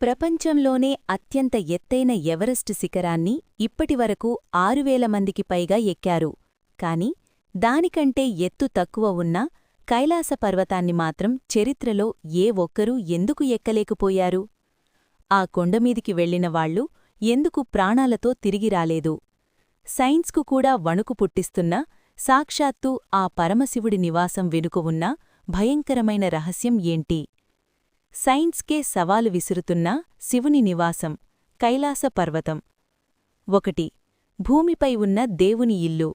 ప్రపంచంలోనే అత్యంత ఎత్తైన ఎవరెస్ట్ శిఖరాన్ని ఇప్పటివరకు ఆరువేల మందికి పైగా ఎక్కారు. కాని దానికంటే ఎత్తు తక్కువ ఉన్న కైలాస పర్వతాన్ని మాత్రం చరిత్రలో ఏ ఒక్కరూ ఎందుకు ఎక్కలేకపోయారు? ఆ కొండమీదికి వెళ్ళిన వాళ్ళు ఎందుకు ప్రాణాలతో తిరిగి రాలేదు? సైన్స్కు కూడా వణుకు పుట్టిస్తున్న సాక్షాత్తూ ఆ పరమశివుడి నివాసం వెనుక ఉన్న భయంకరమైన రహస్యం ఏంటి? సైన్స్కే సవాలు విసురుతున్న శివుని నివాసం కైలాస పర్వతం. ఒకటి భూమిపై ఉన్న దేవుని ఇల్లు.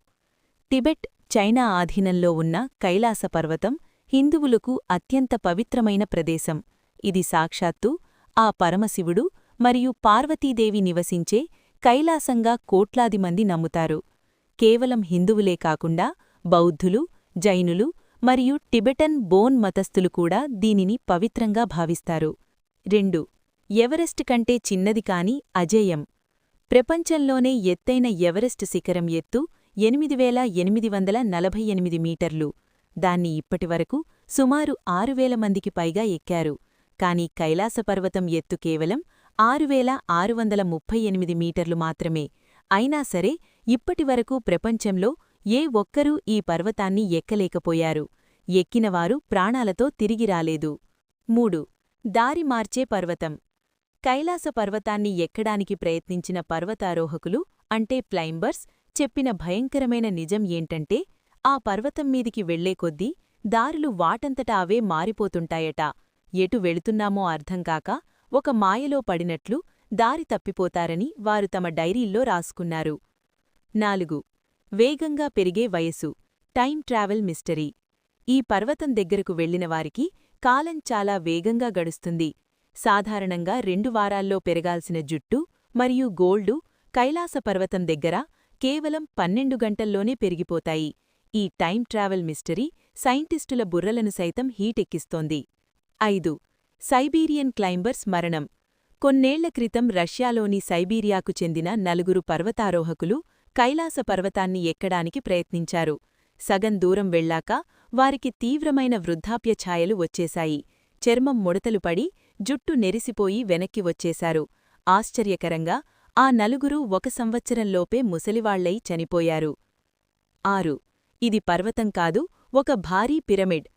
టిబెట్ చైనా ఆధీనంలో ఉన్న కైలాస పర్వతం హిందువులకు అత్యంత పవిత్రమైన ప్రదేశం. ఇది సాక్షాత్తు ఆ పరమశివుడు మరియు పార్వతీదేవి నివసించే కైలాసంగా కోట్లాది మంది నమ్ముతారు. కేవలం హిందువులే కాకుండా బౌద్ధులు జైనులు మరియు టిబెటన్ బోన్ మతస్థులు కూడా దీనిని పవిత్రంగా భావిస్తారు. రెండు ఎవరెస్ట్ కంటే చిన్నది కాని అజేయం. ప్రపంచంలోనే ఎత్తైన ఎవరెస్ట్ శిఖరం ఎత్తు ఎనిమిది వేల ఎనిమిది వందల నలభై ఎనిమిది మీటర్లు. దాన్ని ఇప్పటివరకు సుమారు ఆరు వేల మందికి పైగా ఎక్కారు. కాని కైలాసపర్వతం ఎత్తు కేవలం ఆరు వేల ఆరు వందల ముప్పై ఎనిమిది మీటర్లు మాత్రమే. అయినా సరే ఇప్పటివరకు ప్రపంచంలో ఏ ఒక్కరూ ఈ పర్వతాన్ని ఎక్కలేకపోయారు. ఎక్కినవారు ప్రాణాలతో తిరిగి రాలేదు. మూడు. దారి మార్చే పర్వతం. కైలాస పర్వతాన్ని ఎక్కడానికి ప్రయత్నించిన పర్వతారోహకులు అంటే ప్లైంబర్స్ చెప్పిన భయంకరమైన నిజం ఏంటంటే ఆ పర్వతం మీదికి వెళ్ళే కొద్దీ దారులు వాటంతటా అవే మారిపోతుంటాయట. ఎటు వెళుతున్నామో అర్థంకాక ఒక మాయలో పడినట్లు దారి తప్పిపోతారని వారు తమ డైరీల్లో రాసుకున్నారు. నాలుగు. వేగంగా పెరిగే వయసు టైం ట్రావెల్ మిస్టరీ. ఈ పర్వతం దగ్గరకు వెళ్ళిన వారికి కాలం చాలా వేగంగా గడుస్తుంది. సాధారణంగా రెండు వారాల్లో పెరగాల్సిన జుట్టు మరియు గోల్డు కైలాస పర్వతం దగ్గర కేవలం పన్నెండు గంటల్లోనే పెరిగిపోతాయి. ఈ టైం ట్రావెల్ మిస్టరీ సైంటిస్టుల బుర్రలను సైతం హీటెక్కిస్తోంది. ఐదు. సైబీరియన్ క్లైంబర్స్ మరణం కొన్నేళ్ళ క్రితం రష్యాలోని సైబీరియాకు చెందిన నలుగురు పర్వతారోహకులు కైలాస పర్వతాన్ని ఎక్కడానికి ప్రయత్నించారు. సగం దూరం వెళ్ళాక వారికి తీవ్రమైన వృద్ధాప్య ఛాయలు వచ్చేశాయి. చర్మం ముడతలు పడి జుట్టు నెరిసిపోయి వెనక్కి వచ్చేశారు. ఆశ్చర్యకరంగా ఆ నలుగురు ఒక సంవత్సరంలోపే ముసలివాళ్ళై చనిపోయారు. ఆరు. ఇది పర్వతం కాదు ఒక భారీ పిరమిడ్.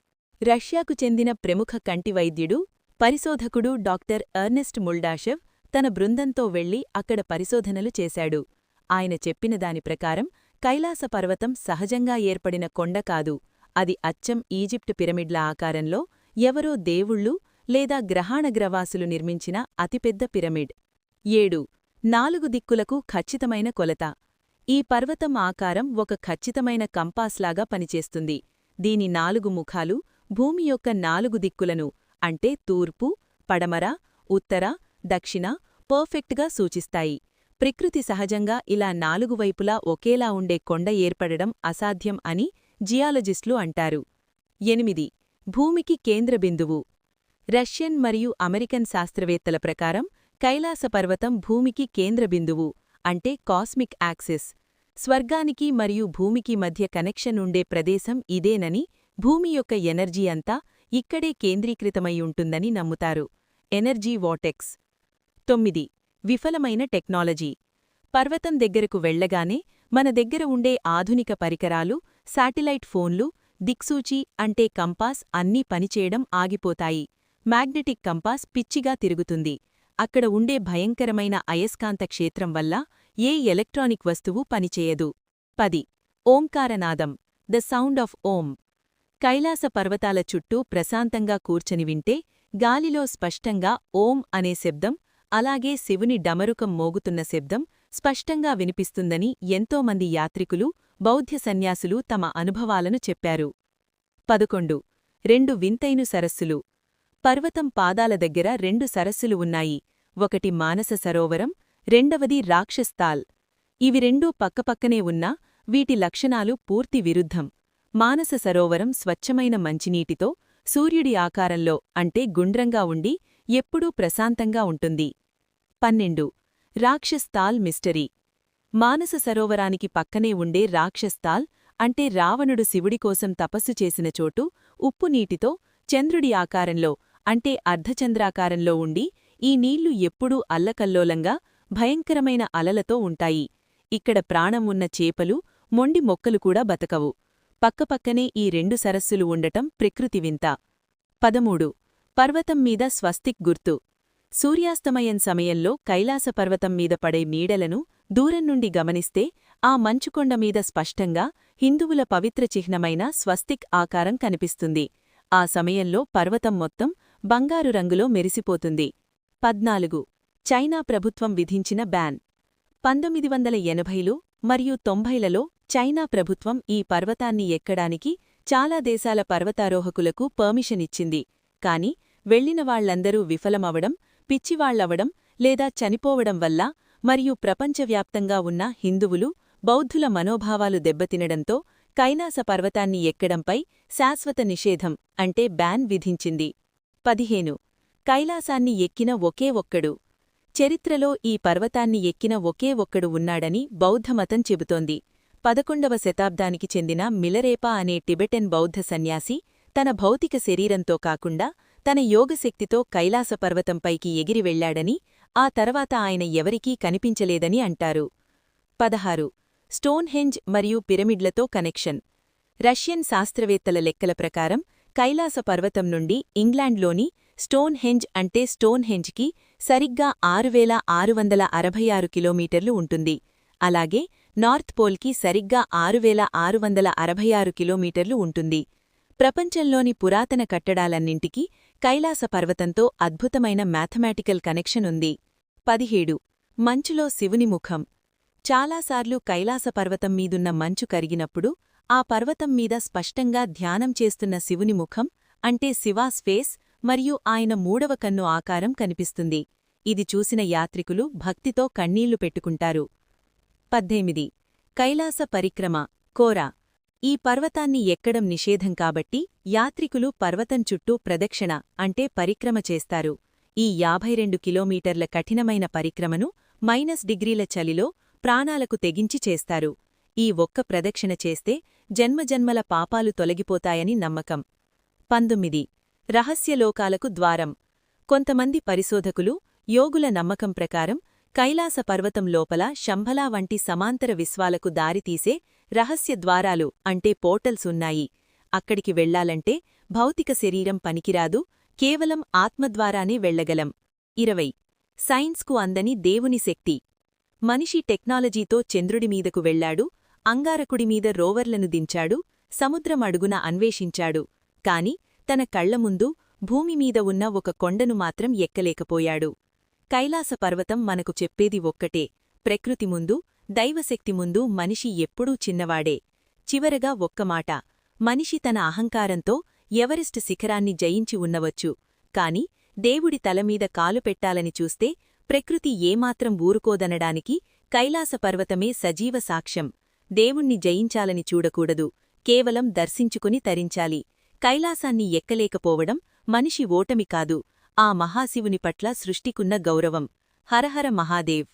రష్యాకు చెందిన ప్రముఖ కంటి వైద్యుడు పరిశోధకుడు డాక్టర్ ఎర్నెస్ట్ ముల్డాషెవ్ తన బృందంతో వెళ్ళి అక్కడ పరిశోధనలు చేశాడు. ఆయన చెప్పిన దాని ప్రకారం కైలాస పర్వతం సహజంగా ఏర్పడిన కొండ కాదు. అది అచ్చం ఈజిప్ట్ పిరమిడ్ల ఆకారంలో ఎవరో దేవుళ్ళు లేదా గ్రహాణగ్రవాసులు నిర్మించిన అతిపెద్ద పిరమిడ్. ఏడు. నాలుగు దిక్కులకు ఖచ్చితమైన కొలత. ఈ పర్వతం ఆకారం ఒక ఖచ్చితమైన కంపాస్లాగా పనిచేస్తుంది. దీని నాలుగు ముఖాలు భూమి యొక్క నాలుగు దిక్కులను అంటే తూర్పు పడమర ఉత్తర దక్షిణ పర్ఫెక్ట్గా సూచిస్తాయి. ప్రకృతి సహజంగా ఇలా నాలుగు వైపులా ఒకేలా ఉండే కొండ ఏర్పడడం అసాధ్యం అని జియాలజిస్టులు అంటారు. ఎనిమిది. భూమికి కేంద్ర బిందువు. రష్యన్ మరియు అమెరికన్ శాస్త్రవేత్తల ప్రకారం కైలాస పర్వతం భూమికి కేంద్ర బిందువు అంటే కాస్మిక్ యాక్సిస్. స్వర్గానికి మరియు భూమికి మధ్య కనెక్షన్ ఉండే ప్రదేశం ఇదేనని భూమి యొక్క ఎనర్జీ అంతా ఇక్కడే కేంద్రీకృతమై ఉంటుందని నమ్ముతారు. Energy vortex. తొమ్మిది. విఫలమైన టెక్నాలజీ. పర్వతం దగ్గరకు వెళ్ళగానే మన దగ్గర ఉండే ఆధునిక పరికరాలు శాటిలైట్ ఫోన్లు దిక్సూచి అంటే కంపాస్ అన్నీ పనిచేయడం ఆగిపోతాయి. మ్యాగ్నెటిక్ కంపాస్ పిచ్చిగా తిరుగుతుంది. అక్కడ ఉండే భయంకరమైన అయస్కాంత క్షేత్రం వల్ల ఏ ఎలక్ట్రానిక్ వస్తువు పనిచేయదు. పది. ఓంకారనాదం. The sound of Om. Kailasa పర్వతాల చుట్టూ ప్రశాంతంగా కూర్చని వింటే గాలిలో స్పష్టంగా ఓం అనే శబ్దం అలాగే శివుని డమరుకం మోగుతున్న శబ్దం స్పష్టంగా వినిపిస్తుందని ఎంతోమంది యాత్రికులు బౌద్ధ సన్యాసులు తమ అనుభవాలను చెప్పారు. పదకొండు. రెండు వింతైను సరస్సులు. పర్వతం పాదాల దగ్గర రెండు సరస్సులు ఉన్నాయి. ఒకటి మానస సరోవరం రెండవది రాక్షస్తాల్ ఇవి రెండూ పక్కపక్కనే ఉన్నా వీటి లక్షణాలు పూర్తి విరుద్ధం. మానస సరోవరం స్వచ్ఛమైన మంచినీటితో సూర్యుడి ఆకారంలో అంటే గుండ్రంగా ఉండి ఎప్పుడూ ప్రశాంతంగా ఉంటుంది. పన్నెండు. రాక్షస్తాల్ మిస్టరీ. మానస సరోవరానికి పక్కనే ఉండే రాక్షస్తాల్ అంటే రావణుడు శివుడి కోసం తపస్సు చేసిన చోటు ఉప్పు నీటితో చంద్రుడి ఆకారంలో అంటే అర్ధచంద్రాకారంలో ఉండి ఈ నీళ్ళు ఎప్పుడూ అల్లకల్లోలంగా భయంకరమైన అలలతో ఉంటాయి. ఇక్కడ ప్రాణం ఉన్న చేపలు మొండి మొక్కలు కూడా బతకవు. పక్కపక్కనే ఈ రెండు సరస్సులు ఉండటం ప్రకృతి వింత. పదమూడు. పర్వతం మీద స్వస్తిక్ గుర్తు. సూర్యాస్తమయం సమయంలో కైలాస పర్వతం మీద పడే నీడలను దూరం నుండి గమనిస్తే ఆ మంచుకొండ మీద స్పష్టంగా హిందువుల పవిత్ర చిహ్నమైన స్వస్తిక్ ఆకారం కనిపిస్తుంది. ఆ సమయంలో పర్వతం మొత్తం బంగారు రంగులో మెరిసిపోతుంది. పద్నాలుగు. చైనా ప్రభుత్వం విధించిన బ్యాన్. పంతొమ్మిది వందల ఎనభైలు మరియు తొంభైలలో చైనా ప్రభుత్వం ఈ పర్వతాన్ని ఎక్కడానికి చాలా దేశాల పర్వతారోహకులకు పర్మిషన్ ఇచ్చింది. కాని వెళ్ళిన వాళ్ళందరూ విఫలమవడం పిచ్చివాళ్ళవడం లేదా చనిపోవడం వల్ల మరియు ప్రపంచవ్యాప్తంగా ఉన్న హిందువులు బౌద్ధుల మనోభావాలు దెబ్బతినడంతో కైలాస పర్వతాన్ని ఎక్కడంపై శాశ్వత నిషేధం అంటే బ్యాన్ విధించింది. పదిహేను. కైలాసాన్ని ఎక్కిన ఒకే ఒక్కడు. చరిత్రలో ఈ పర్వతాన్ని ఎక్కిన ఒకే ఒక్కడు ఉన్నాడని బౌద్ధమతం చెబుతోంది. పదకొండవ శతాబ్దానికి చెందిన మిలరేపా అనే టిబెటన్ బౌద్ధ సన్యాసి తన భౌతిక శరీరంతో కాకుండా తన యోగశక్తితో కైలాస పర్వతంపైకి ఎగిరి వెళ్ళాడని ఆ తర్వాత ఆయన ఎవరికీ కనిపించలేదని అంటారు. పదహారు. స్టోన్హెంజ్ మరియు పిరమిడ్లతో కనెక్షన్. రష్యన్ శాస్త్రవేత్తల లెక్కల ప్రకారం కైలాస పర్వతం నుండి ఇంగ్లాండ్లోని స్టోన్ హెంజ్ అంటే స్టోన్హెంజ్కి సరిగ్గా ఆరు వేల ఆరు వందల అరవై ఆరు కిలోమీటర్లు ఉంటుంది. అలాగే నార్త్ పోల్కి సరిగ్గా ఆరు వేల ఆరు వందల అరవై ఆరు కిలోమీటర్లు ఉంటుంది. ప్రపంచంలోని పురాతన కట్టడాలన్నింటికీ కైలాస పర్వతంతో అద్భుతమైన మ్యాథమెటికల్ కనెక్షన్ ఉంది. పదిహేడు. మంచులో శివుని ముఖం. చాలాసార్లు కైలాస పర్వతం మీదున్న మంచు కరిగినప్పుడు ఆ పర్వతం మీద స్పష్టంగా ధ్యానం చేస్తున్న శివుని ముఖం అంటే శివాస్ ఫేస్ మరియు ఆయన మూడవ కన్ను ఆకారం కనిపిస్తుంది. ఇది చూసిన యాత్రికులు భక్తితో కన్నీళ్ళు పెట్టుకుంటారు. పద్దెనిమిది. కైలాస పరిక్రమ కోరా. ఈ పర్వతాన్ని ఎక్కడం నిషేధం కాబట్టి యాత్రికులు పర్వతం చుట్టూ ప్రదక్షిణ అంటే పరిక్రమ చేస్తారు. ఈ యాభై రెండు కిలోమీటర్ల కఠినమైన పరిక్రమను మైనస్ డిగ్రీల చలిలో ప్రాణాలకు తెగించి చేస్తారు. ఈ ఒక్క ప్రదక్షిణ చేస్తే జన్మజన్మల పాపాలు తొలగిపోతాయని నమ్మకం. పంతొమ్మిది. రహస్యలోకాలకు ద్వారం. కొంతమంది పరిశోధకులు యోగుల నమ్మకం ప్రకారం కైలాస పర్వతం లోపల శంభలా వంటి సమాంతర విశ్వాలకు దారితీసే రహస్య ద్వారాలు అంటే పోర్టల్స్ ఉన్నాయి. అక్కడికి వెళ్ళాలంటే భౌతిక శరీరం పనికిరాదు కేవలం ఆత్మద్వారానే వెళ్ళగలం ఇరవై. సైన్స్కు అందని దేవుని శక్తి. మనిషి టెక్నాలజీతో చంద్రుడిమీదకు వెళ్ళాడు అంగారకుడిమీద రోవర్లను దించాడు సముద్రం అడుగున అన్వేషించాడు. కాని తన కళ్ళముందు భూమిమీద ఉన్న ఒక కొండను మాత్రం ఎక్కలేకపోయాడు. కైలాస పర్వతం మనకు చెప్పేది ఒక్కటే. ప్రకృతి ముందు దైవశక్తి ముందు మనిషి ఎప్పుడూ చిన్నవాడే. చివరగా ఒక్కమాట మనిషి తన అహంకారంతో ఎవరెస్ట్ శిఖరాన్ని జయించి ఉన్నవచ్చు. కాని దేవుడి తలమీద కాలు పెట్టాలని చూస్తే ప్రకృతి ఏమాత్రం ఊరుకోదనడానికి కైలాసపర్వతమే సజీవ సాక్ష్యం. దేవుణ్ణి జయించాలని చూడకూడదు. కేవలం దర్శించుకుని తరించాలి. కైలాసాన్ని ఎక్కలేకపోవడం మనిషి ఓటమి కాదు. ఆ మహాశివుని పట్ల సృష్టికున్న గౌరవం. హరహర మహాదేవ్.